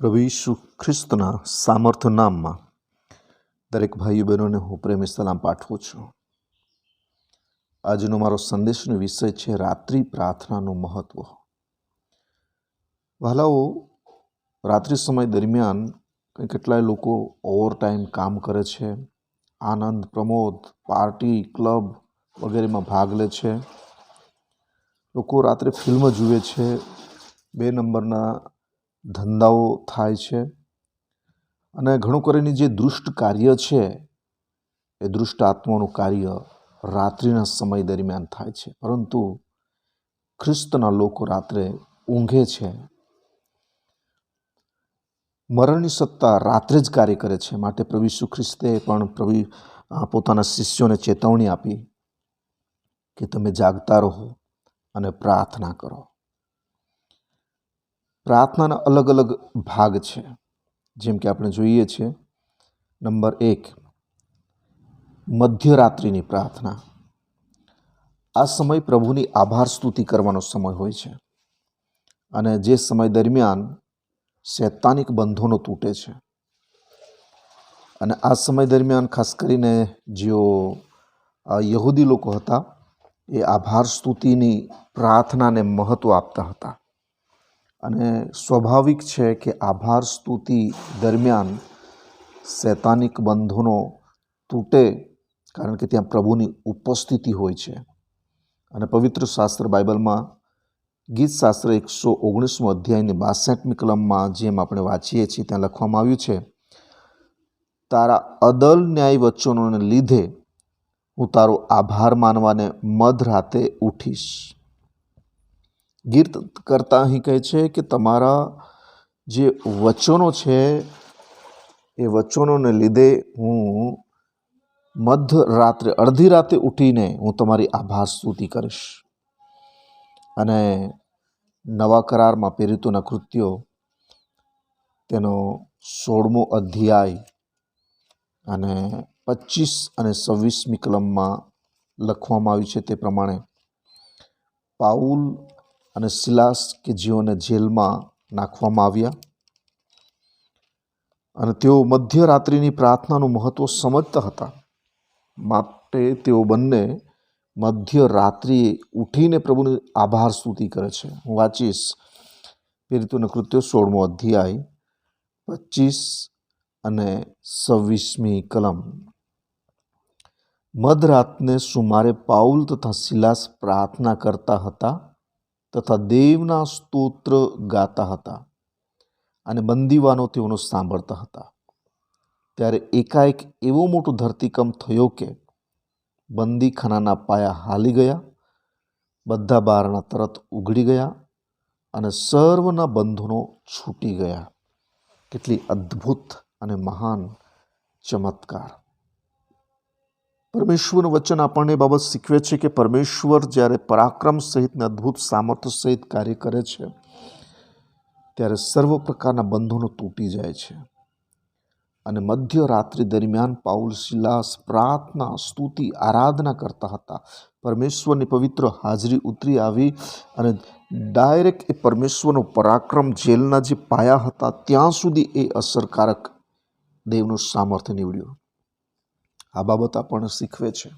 પ્રભુ ઈસુ ખ્રિસ્તના સામર્થ નામમાં દરેક ભાઈઓ બહેનોને હું પ્રેમી સલામ પાઠવું છું. આજનો મારો સંદેશનો વિષય છે રાત્રિ પ્રાર્થનાનું મહત્વ. વહાલાઓ, રાત્રિ સમય દરમિયાન કેટલાય લોકો ઓવર ટાઈમ કામ કરે છે, આનંદ, પ્રમોદ, પાર્ટી, ક્લબ વગેરેમાં ભાગ લે છે. લોકો રાત્રે ફિલ્મ જુએ છે, બે નંબરના ધંધાઓ થાય છે. અને ઘણું કરીને જે દુષ્ટ કાર્ય છે, એ દુષ્ટ આત્માનું કાર્ય રાત્રિના સમય દરમિયાન થાય છે. પરંતુ ખ્રિસ્તના લોકો રાત્રે ઊંઘે છે. મરણની સત્તા રાત્રે જ કાર્ય કરે છે. માટે પ્રભુ ઈસુ ખ્રિસ્તે પણ પ્રભુ પોતાના શિષ્યોને ચેતવણી આપી કે તમે જાગતા રહો અને પ્રાર્થના કરો. પ્રાર્થનાના અલગ અલગ ભાગ છે. જેમ કે આપણે જોઈએ છીએ, નંબર એક, મધ્યરાત્રિની પ્રાર્થના. આ સમય પ્રભુની આભાર સ્તુતિ કરવાનો સમય હોય છે અને જે સમય દરમિયાન શૈતાનિક બંધોનો તૂટે છે. અને આ સમય દરમિયાન ખાસ કરીને જેઓ યહૂદી લોકો હતા, એ આભાર સ્તુતિની પ્રાર્થનાને મહત્ત્વ આપતા હતા. અને સ્વાભાવિક છે કે આભાર સ્તુતિ દરમિયાન શૈતાનિક બંધોનો તૂટે કારણ કે ત્યાં પ્રભુની ઉપસ્થિતિ હોય છે. અને પવિત્ર શાસ્ત્ર બાઇબલમાં ગીત શાસ્ત્ર એકસો ઓગણીસમો અધ્યાયની બાસઠમી કલમમાં જેમ આપણે વાંચીએ છીએ ત્યાં લખવામાં આવ્યું છે, તારા અદલ ન્યાય વચનોને લીધે હું તારો આભાર માનવાને મધરાતે ઉઠીશ. ગીત કરતા અહીં કહે છે કે તમારા જે વચનો છે, એ વચનોને લીધે હું મધ્ય રાત્રે અડધી રાતે ઉઠીને હું તમારી આભાર સ્તુતિ કરીશ. અને નવા કરારમાં પ્રેરિતોના કૃત્યો, તેનો સોળમો અધ્યાય અને પચીસ અને છવ્વીસમી કલમમાં લખવામાં આવ્યું છે તે પ્રમાણે, પાઉલ અને સિલાસ કે જેઓને જેલમાં નાખવામાં આવ્યા. અને તેઓ મધ્યરાત્રિની પ્રાર્થનાનું મહત્ત્વ સમજતા હતા. માટે તેઓ બંને મધ્યરાત્રિએ ઉઠીને પ્રભુની આભાર સ્તુતિ કરે છે. હું વાંચીશ પ્રેરિતોના કૃત્યો સોળમો અધ્યાય, પચીસ અને છવ્વીસમી કલમ. મધરાતને સુમારે પાઉલ તથા સિલાસ પ્રાર્થના કરતા હતા. તથા દેવના સ્તોત્ર ગાતા હતા અને બંદીવાનો તેઓનો સાંભળતા હતા. ત્યારે એકાએક એવો મોટો ધરતીકંપ થયો કે બંદીખાનાના પાયા હાલી ગયા, બધા બારણા તરત ઉઘડી ગયા અને સર્વના બંધનો છૂટી ગયા. કેટલી અદ્ભુત અને મહાન ચમત્કાર. પરમેશ્વરનું વચન આપણને એ બાબત શીખવે છે કે પરમેશ્વર જ્યારે પરાક્રમ સહિતને અદ્ભુત સામર્થ્ય સહિત કાર્ય કરે છે, ત્યારે સર્વ પ્રકારના બંધનો તૂટી જાય છે. અને મધ્ય રાત્રિ દરમિયાન પાઉલ શિલાસ પ્રાર્થના, સ્તુતિ, આરાધના કરતા હતા. પરમેશ્વરની પવિત્ર હાજરી ઉતરી આવી અને ડાયરેક્ટ એ પરમેશ્વરનો પરાક્રમ જેલના જે પાયા હતા, ત્યાં સુધી એ અસરકારક દેવનું સામર્થ્ય નીવડ્યું. આ બાબત આપણને શીખવે છે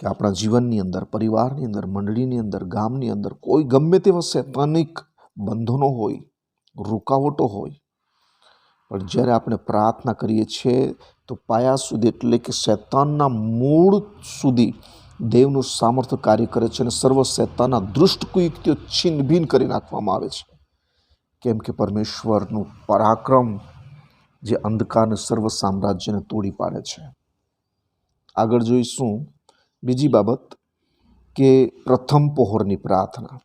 કે આપણા જીવનની અંદર, પરિવારની અંદર, મંડળીની અંદર, ગામની અંદર કોઈ ગમે તેવા શૈતાનિક બંધનો હોય, રૂકાવટો હોય, પણ જ્યારે આપણે પ્રાર્થના કરીએ છીએ, તો પાયા સુધી એટલે કે શૈતાનના મૂળ સુધી દેવનું સામર્થ્ય કાર્ય કરે છે અને સર્વ શૈતાનના દૃષ્ટ કુયુક્તિઓ છિન્નભિન્ન કરી નાખવામાં આવે છે. કેમ કે પરમેશ્વરનું પરાક્રમ જે અંધકારને સર્વ સામ્રાજ્યને તોડી પાડે છે. આગળ જોઈશું બીજી બાબત કે પ્રથમ પહોરની પ્રાર્થના.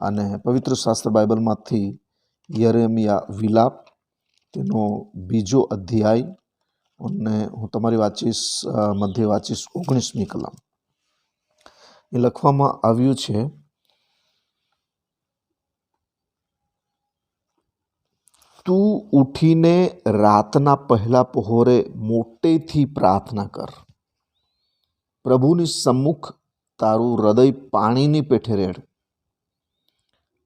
અને પવિત્ર શાસ્ત્ર બાઇબલમાંથી યરેમિયા વિલાપ, તેનો બીજો અધ્યાય, અને હું તમારી વાંચીશ મધ્ય વાંચીશ ઓગણીસમી કલમ. એ લખવામાં આવ્યું છે તું ઉઠીને રાતના પહેલા પહોરે મોટેથી પ્રાર્થના કર. પ્રભુની સમ્મુખ તારું હૃદય પાણીની પેઠે રેડ.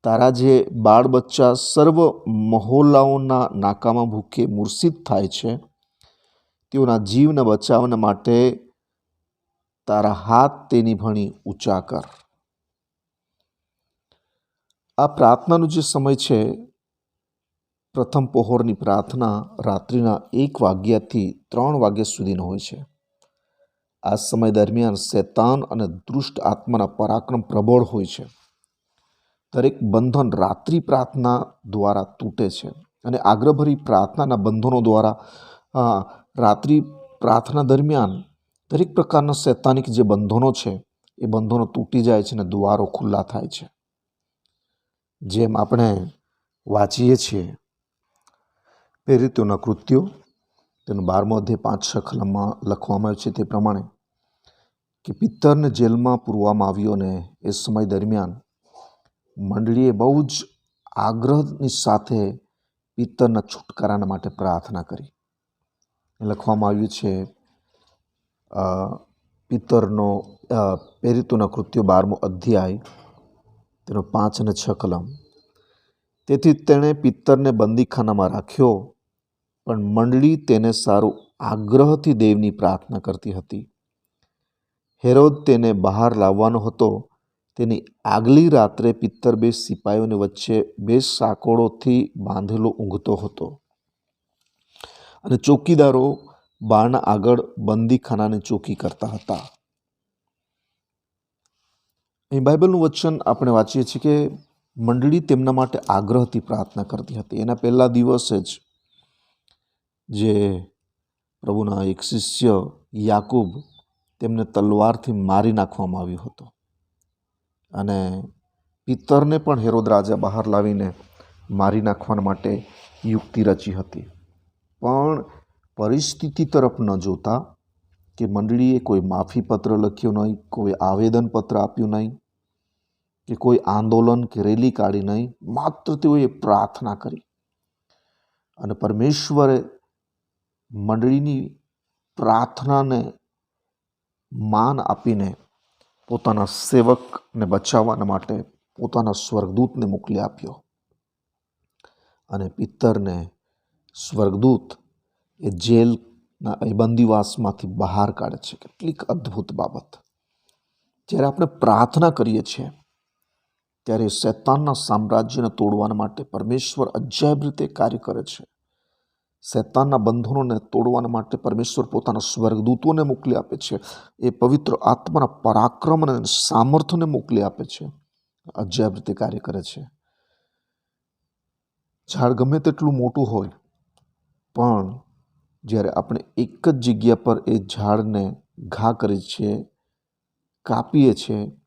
તારા જે બાળ બચ્ચા સર્વ મહોલ્લાઓના નાકામાં ભૂખે મૂર્છિત થાય છે, તેઓના જીવને બચાવવા માટે તારા હાથ તેની ભણી ઊંચા કર. આ પ્રાર્થનાનો જે સમય છે પ્રથમ પહોરની પ્રાર્થના રાત્રિના એક વાગ્યાથી ત્રણ વાગ્યા સુધીનો હોય છે. આ સમય દરમિયાન શૈતાન અને દુષ્ટ આત્માના પરાક્રમ પ્રબળ હોય છે. દરેક બંધન રાત્રિ પ્રાર્થના દ્વારા તૂટે છે અને આગ્રહભરી પ્રાર્થનાના બંધનો દ્વારા રાત્રિ પ્રાર્થના દરમિયાન દરેક પ્રકારના શૈતાનિક જે બંધનો છે, એ બંધનો તૂટી જાય છે અને દ્વારો ખુલ્લા થાય છે. જેમ આપણે વાંચીએ છીએ પ્રેરિતોના કૃત્યો, તેનો બારમો અધ્યાય પાંચ કલમમાં લખવામાં આવ્યું છે તે પ્રમાણે કે પિત્તરને જેલમાં પૂરવામાં આવ્યો અને એ સમય દરમિયાન મંડળીએ બહુ જ આગ્રહની સાથે પિત્તરના છુટકારાના માટે પ્રાર્થના કરી. એ લખવામાં આવ્યું છે પિત્તરનો પેરિતોના કૃત્યો બારમો અધ્યાય, તેનો પાંચ અને છ કલમ. તેથી તેણે પિત્તરને બંદીખાનામાં રાખ્યો, પણ મંડળી તેને સારું આગ્રહથી દેવની પ્રાર્થના કરતી હતી. હેરોદ તેને બહાર લાવવાનો હતો. તેની આગલી રાત્રે પિત્તર બે સિપાઈઓની વચ્ચે બે સાંકોળોથી બાંધેલો ઊંઘતો હતો. અને ચોકીદારો બારણા આગળ બંદીખાનાની ચોકી કરતા હતા. અહીં બાઇબલનું વચન આપણે વાંચીએ છીએ કે મંડળી તેમના માટે આગ્રહથી પ્રાર્થના કરતી હતી. એના પહેલા દિવસે જ જે પ્રભુના એક શિષ્ય યાકૂબ તેમને તલવારથી મારી નાખવામાં આવ્યો હતો. અને પિત્તરને પણ હેરોદ રાજા બહાર લાવીને મારી નાખવા માટે યુક્તિ રચી હતી. પણ પરિસ્થિતિ તરફ ન જોતા કે મંડળીએ કોઈ માફીપત્ર લખ્યું નહીં, કોઈ આવેદનપત્ર આપ્યું નહીં. કે કોઈ આંદોલન કે રેલી કાઢી નહીં, માત્ર તેઓએ પ્રાર્થના કરી. અને પરમેશ્વરે મંડળીની પ્રાર્થનાને માન આપીને પોતાના સેવકને બચાવવાના માટે પોતાના સ્વર્ગદૂતને મોકલી આપ્યો. અને પિત્તરને સ્વર્ગદૂત એ જેલના એ બંદીવાસમાંથી બહાર કાઢે છે. કેટલીક અદ્ભુત બાબત. જ્યારે આપણે પ્રાર્થના કરીએ છીએ ત્યારે શૈતાનના સામ્રાજ્યને તોડવા માટે પરમેશ્વર અજાયબ રીતે કાર્ય કરે છે. શૈતાનના બંધનોને તોડવા માટે પરમેશ્વર પોતાના સ્વર્ગદૂતોને મોકલી આપે છે. એ પવિત્ર આત્માના પરાક્રમ અને સામર્થ્યને મોકલી આપે છે. અજાયબ રીતે કાર્ય કરે છે. ઝાડ ગમે તેટલું મોટું હોય, પણ જ્યારે આપણે એક જ જગ્યા પર એ ઝાડને ઘા કરીએ છીએ કાપીએ છીએ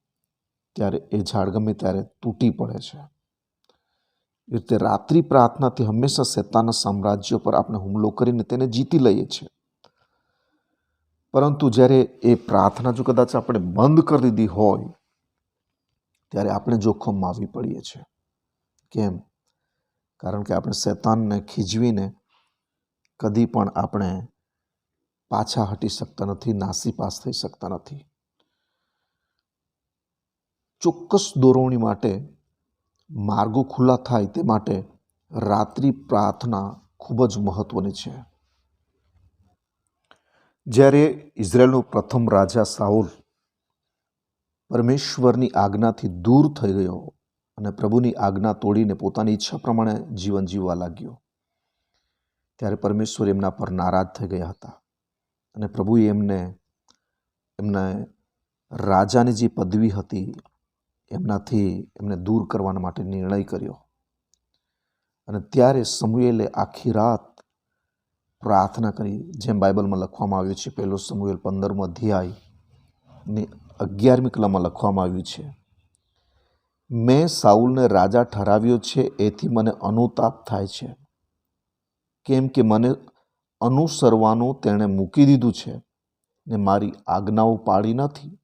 ત્યારે એ ઝાડ ગમે ત્યારે તૂટી પડે છે. એ રીતે રાત્રિ પ્રાર્થનાથી હંમેશા શૈતાનના સામ્રાજ્ય પર આપણે હુમલો કરીને તેને જીતી લઈએ છીએ. પરંતુ જ્યારે એ પ્રાર્થના જો કદાચ આપણે બંધ કરી દીધી હોય, ત્યારે આપણે જોખમમાં આવી પડીએ છીએ. કેમ? કારણ કે આપણે શેતાનને ખીજવીને કદી પણ આપણે પાછા હટી શકતા નથી, નાસીપાસ થઈ શકતા નથી. ચોક્કસ દોરવણી માટે માર્ગો ખુલ્લા થાય તે માટે રાત્રિ પ્રાર્થના ખૂબ જ મહત્વની છે. જ્યારે ઇઝરાયલનો પ્રથમ રાજા સાઉલ પરમેશ્વરની આજ્ઞાથી દૂર થઈ ગયો અને પ્રભુની આજ્ઞા તોડીને પોતાની ઈચ્છા પ્રમાણે જીવન જીવવા લાગ્યો, ત્યારે પરમેશ્વર એમના પર નારાજ થઈ ગયા હતા અને પ્રભુએ એમને એમને રાજાની જે પદવી હતી એમનાથી એમને દૂર કરવાના માટે નિર્ણય કર્યો. અને ત્યારે સમુએલે આખી રાત પ્રાર્થના કરી, જેમ બાઇબલમાં લખવામાં આવ્યું છે, પહેલો સમુએલ પંદરમો અધ્યાય ને અગિયારમી કલામાં લખવામાં આવ્યું છે, મેં સાઉલને રાજા ઠરાવ્યો છે, એથી મને અનુતાપ થાય છે. કેમ કે મને અનુસરવાનું તેણે મૂકી દીધું છે ને મારી આજ્ઞાઓ પાડી નથી.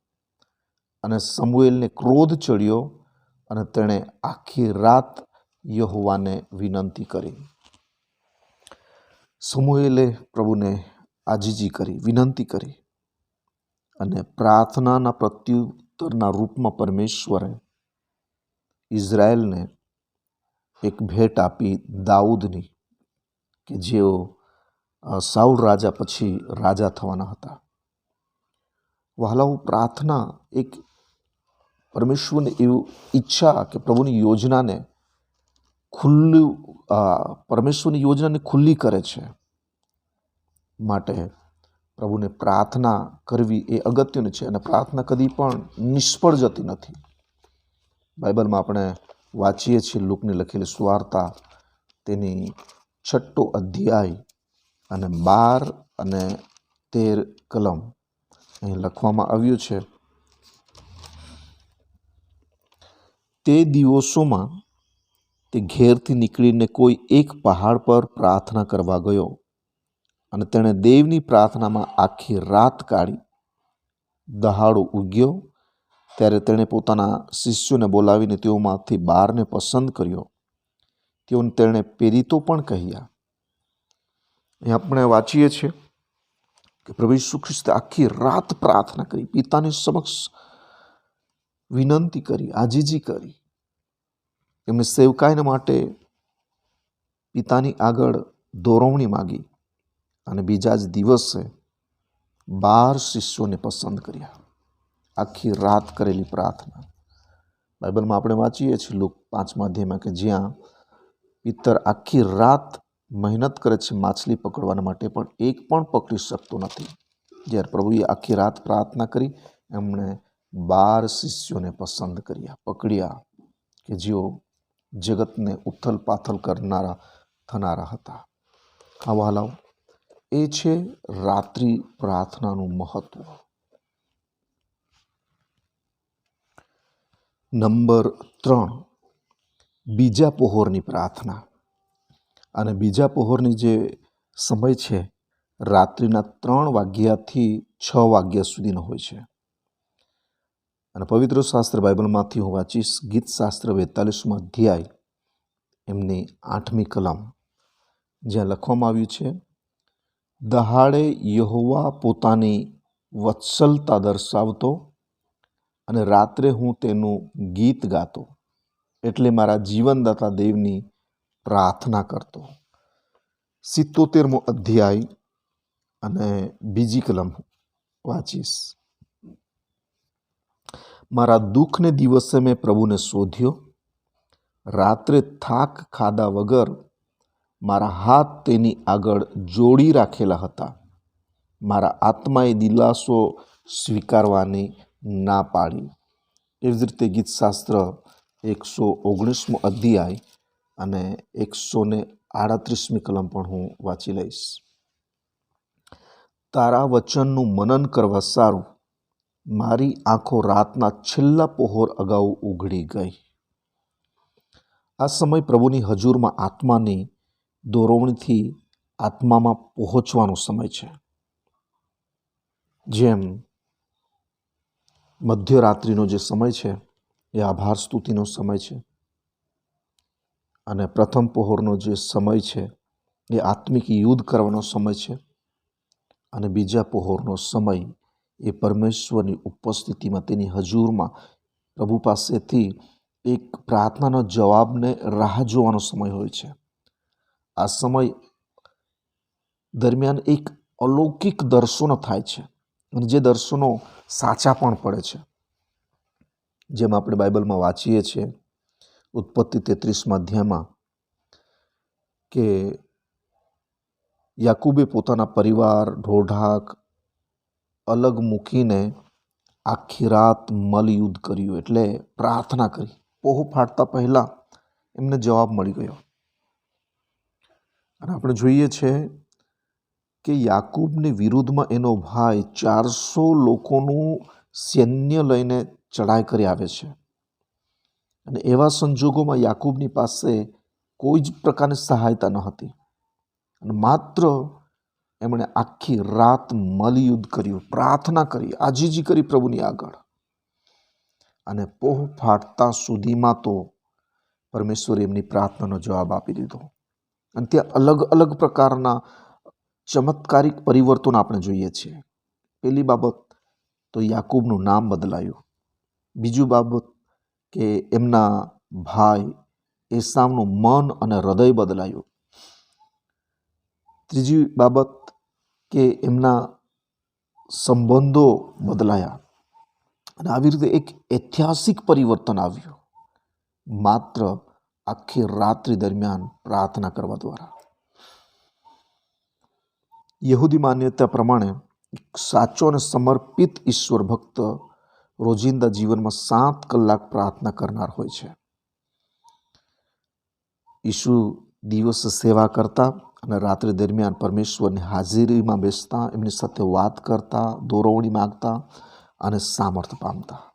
અને સમુએલને ક્રોધ ચડ્યો અને તેણે આખી રાત યહોવાને વિનંતી કરી. સમુએલે પ્રભુને આજીજી કરી, વિનંતી કરી અને પ્રાર્થનાના પ્રત્યુત્તરના રૂપમાં પરમેશ્વરે ઇઝરાયલને એક ભેટ આપી દાઉદની કે જેઓ સાઉલ રાજા પછી રાજા થવાના હતા. વહાલાઓ પ્રાર્થના એક પરમેશ્વરની એવી ઈચ્છા કે પ્રભુની યોજનાને ખુલ્લું પરમેશ્વરની યોજનાને ખુલ્લી કરે છે માટે પ્રભુને પ્રાર્થના કરવી એ અગત્યનું છે અને પ્રાર્થના કદી પણ નિષ્ફળ જતી નથી. બાઇબલમાં આપણે વાંચીએ છીએ લોકની લખેલી સ્વાર્તા તેની છઠ્ઠો અધ્યાય અને બાર અને તેર કલમ અહીં લખવામાં આવ્યું છે. તે દિવસોમાં તે ઘેરથી નીકળીને કોઈ એક પહાડ પર પ્રાર્થના કરવા ગયો અને તેણે દેવની પ્રાર્થનામાં આખી રાત કાઢી દહાડો ઉગ્યો. ત્યારે તેણે પોતાના શિષ્યોને બોલાવીને તેઓમાંથી બારને પસંદ કર્યો. તેઓને તેણે પ્રેરિતો પણ કહ્યા. અહીં આપણે વાંચીએ છીએ કે પ્રભુ ઈસુ ખ્રિસ્તે આખી રાત પ્રાર્થના કરી. પિતાની સમક્ષ વિનંતી કરી, આજીજી કરી. એમને સેવકાઈને માટે પિતાની આગળ દોરવણી માગી અને બીજા જ દિવસે બાર શિષ્યોને પસંદ કર્યા. આખી રાત કરેલી પ્રાર્થના. બાઇબલમાં આપણે વાંચીએ છીએ, લોક પાંચમા અધ્યાયમાં કે જ્યાં પિત્તર આખી રાત મહેનત કરે છે માછલી પકડવાના માટે, પણ એક પણ પકડી શકતો નથી. જ્યારે પ્રભુએ આખી રાત પ્રાર્થના કરી, એમણે બાર શિષ્યોને પસંદ કર્યા, પકડ્યા કે જેઓ જગતને ઉથલ પાથલ કરનારા થનારા હતા. આ વહાલાઓ, એ છે રાત્રિ પ્રાર્થનાનું મહત્વ. નંબર ત્રણ, બીજા પહોરની પ્રાર્થના. અને બીજા પહોરની જે સમય છે, રાત્રિના ત્રણ વાગ્યાથી છ વાગ્યા સુધીનો હોય છે. અને પવિત્ર શાસ્ત્ર બાઇબલમાંથી હું વાંચીશ ગીત શાસ્ત્ર બેતાલીસમો અધ્યાય, એમની આઠમી કલમ. જ્યાં લખવામાં આવ્યું છે, દહાડે યહોવા પોતાની વત્સલતા દર્શાવતો અને રાત્રે હું તેનું ગીત ગાતો, એટલે મારા જીવનદાતા દેવની પ્રાર્થના કરતો. સિત્તોતેરમો અધ્યાય અને બીજી કલમ વાંચીશ. મારા દુઃખને દિવસે મેં પ્રભુને શોધ્યો. રાત્રે થાક ખાધા વગર મારા હાથ તેની આગળ જોડી રાખેલા હતા. મારા આત્માએ દિલાસો સ્વીકારવાની ના પાડી. એવી જ રીતે ગીતશાસ્ત્ર એકસો ઓગણીસમો અધ્યાય અને એકસો ને આડત્રીસમી કલમ પણ હું વાંચી લઈશ. તારા વચનનું મનન કરવા સારું. મારી આંખો રાતના છેલ્લા પહોર અગાઉ ઉઘડી ગઈ. આ સમય પ્રભુની હજુરમાં આત્માની દોરવણીથી આત્મામાં પહોંચવાનો સમય છે. જેમ મધ્યરાત્રિનો જે સમય છે, એ આભાર સ્તુતિનો સમય છે. અને પ્રથમ પહોરનો જે સમય છે, એ આત્મિક યુદ્ધ કરવાનો સમય છે. અને બીજા પહોરનો સમય એ પરમેશ્વરની ઉપસ્થિતિમાં, તેની હજુરમાં પ્રભુ પાસેથી એક પ્રાર્થનાનો જવાબને રાહ જોવાનો સમય હોય છે. આ સમય દરમિયાન એક અલૌકિક દર્શનો થાય છે અને જે દર્શનો સાચા પણ પડે છે. જેમ આપણે બાઇબલમાં વાંચીએ છીએ, ઉત્પત્તિ તેત્રીસમાં અધ્યાયમાં કે યાકુબે પોતાના પરિવાર ઢોઢાક અલગ મૂકીને આખી રાત મલયુદ્ધ કર્યું એટલે પ્રાર્થના કરી. પોહો ફાટતા પહેલાં એમને જવાબ મળી ગયો. અને આપણે જોઈએ છે કે યાકૂબની વિરુદ્ધમાં એનો ભાઈ ચારસો લોકોનું સૈન્ય લઈને ચડાઈ કરી આવે છે. અને એવા સંજોગોમાં યાકૂબની પાસે કોઈ જ પ્રકારની સહાયતા ન હતી. અને માત્ર એમણે આખી રાત મલયુદ્ધ કર્યું, પ્રાર્થના કરી, આજીજી કરી પ્રભુની આગળ. અને પોહ ફાટતા સુધીમાં તો પરમેશ્વરે એમની પ્રાર્થનાનો જવાબ આપી દીધો. અને ત્યાં અલગ અલગ પ્રકારના ચમત્કારિક પરિવર્તન આપણે જોઈએ છીએ. પહેલી બાબત તો યાકૂબનું નામ બદલાયું. બીજું બાબત કે એમના ભાઈ એસામનું મન અને હૃદય બદલાયું. ત્રીજી બાબત કે એમના સંબંધો બદલાયા. અને આવી રીતે એક ઐતિહાસિક પરિવર્તન આવ્યું. માત્ર આખી રાત્રિ દરમિયાન પ્રાર્થના કરવા દ્વારા. યહૂદી માન્યતા પ્રમાણે સાચો અને સમર્પિત ઈશ્વર ભક્ત રોજિંદા જીવનમાં સાત કલાક પ્રાર્થના કરનાર હોય છે. ઈશુ દિવસ સેવા કરતા અને રાત્રિ દરમિયાન પરમેશ્વરની હાજરીમાં બેસતા, એમની સાથે વાત કરતા, દોરવણી માગતા અને સામર્થ પામતા.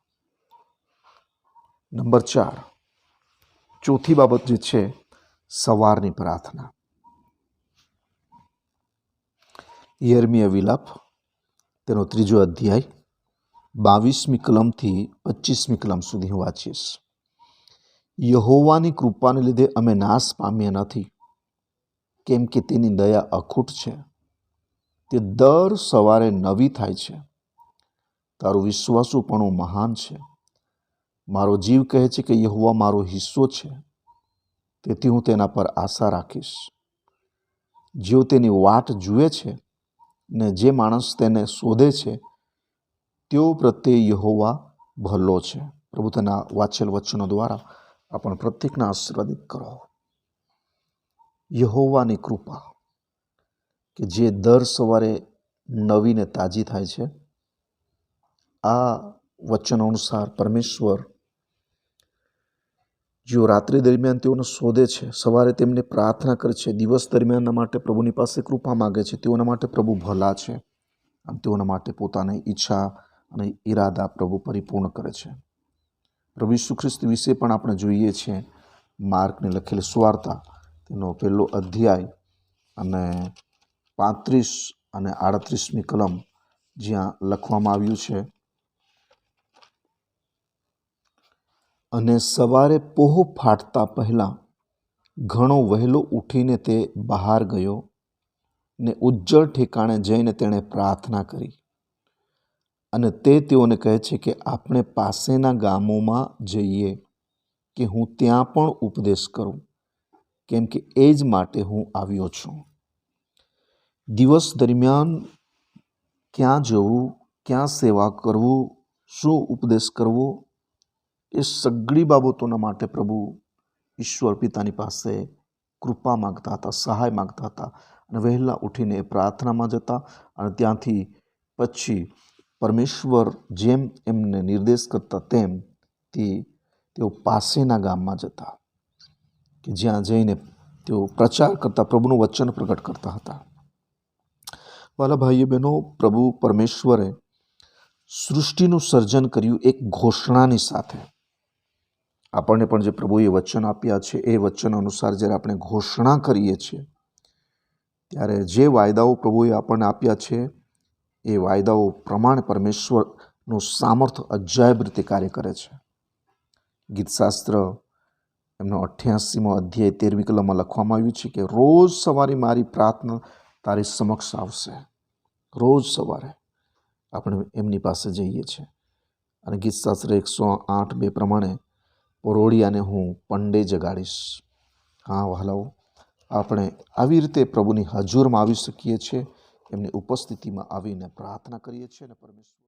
નંબર ચાર. ચોથી બાબત જે છે, સવારની પ્રાર્થના. યર્મીય વિલાપ, તેનો ત્રીજો અધ્યાય, બાવીસમી કલમથી પચીસમી કલમ સુધી હું વાંચીશ. યહોવાની કૃપાને લીધે અમે નાશ પામ્યા નથી. કેમ કે તેની દયા અખૂટ છે. તે દર સવારે નવી થાય છે. તારું વિશ્વાસુપણું મહાન છે. મારો જીવ કહે છે કે યહોવા મારો હિસ્સો છે. તેથી હું તેના પર આશા રાખીશ. જેઓ તેની વાટ જુએ છે ને જે માણસ તેને શોધે છે, તેઓ પ્રત્યે યહોવા ભલો છે. પ્રભુ તેના વાચેલ વચનો દ્વારા આપણ પ્રત્યેકને આશીર્વાદિત કરો. યહોવાની કૃપા કે જે દર સવારે નવીને તાજી થાય છે. આ વચનો અનુસાર પરમેશ્વર જેઓ રાત્રિ દરમિયાન તેઓને શોધે છે, સવારે તેમને પ્રાર્થના કરે છે, દિવસ દરમિયાનના માટે પ્રભુની પાસે કૃપા માગે છે, તેઓના માટે પ્રભુ ભલા છે અને તેઓના માટે પોતાની ઈચ્છા અને ઈરાદા પ્રભુ પરિપૂર્ણ કરે છે. પ્રભુ ઈસુ ખ્રિસ્ત વિશે પણ આપણે જોઈએ છીએ, માર્કને લખેલી સ્વાર્તા તેનો પહેલો અધ્યાય અને પાંત્રીસ અને આડત્રીસમી કલમ જ્યાં લખવામાં આવ્યું છે. અને સવારે પોહ ફાટતા પહેલાં ઘણો વહેલો ઉઠીને તે બહાર ગયો ને ઉજ્જળ ઠેકાણે જઈને તેણે પ્રાર્થના કરી. અને તે તેઓને કહે છે કે આપણે પાસેના ગામોમાં જઈએ કે હું ત્યાં પણ ઉપદેશ કરું. કેમ કે એ જ માટે હું આવ્યો છું. દિવસ દરમિયાન ક્યાં જવું, ક્યાં સેવા કરવું, શું ઉપદેશ કરવો, એ સગળી બાબતોના માટે પ્રભુ ઈશ્વર પિતાની પાસે કૃપા માગતા હતા, સહાય માગતા હતા અને વહેલા ઉઠીને પ્રાર્થનામાં જતા અને ત્યાંથી પછી પરમેશ્વર જેમ એમને નિર્દેશ કરતા તેમ તેઓ પાસેના ગામમાં જતા. કે જ્યાં જઈને તેઓ પ્રચાર કરતા, પ્રભુનું વચન પ્રગટ કરતા હતા. વાલા ભાઈઓ બહેનો, પ્રભુ પરમેશ્વરે સૃષ્ટિનું સર્જન કર્યું એક ઘોષણાની સાથે. આપણને પણ જે પ્રભુએ વચન આપ્યા છે, એ વચન અનુસાર જ્યારે આપણે ઘોષણા કરીએ છીએ, ત્યારે જે વાયદાઓ પ્રભુએ આપણને આપ્યા છે, એ વાયદાઓ પ્રમાણે પરમેશ્વરનું સામર્થ્ય અજાયબ રીતે કાર્ય કરે છે. ગીતશાસ્ત્ર એમનો અઠ્યાસીમો અધ્યાય તેરમી કલમમાં લખવામાં આવ્યું છે કે રોજ સવારે મારી પ્રાર્થના તારી સમક્ષ આવશે. રોજ સવારે આપણે એમની પાસે જઈએ છીએ. અને ગીતશાસ્ત્ર એકસો આઠ બે પ્રમાણે, પરોળિયાને હું પંડે જગાડીશ. હા, વહાલાઓ, આપણે આવી રીતે પ્રભુની હજુરમાં આવી શકીએ છીએ, એમની ઉપસ્થિતિમાં આવીને પ્રાર્થના કરીએ છીએ અને પરમેશ્વર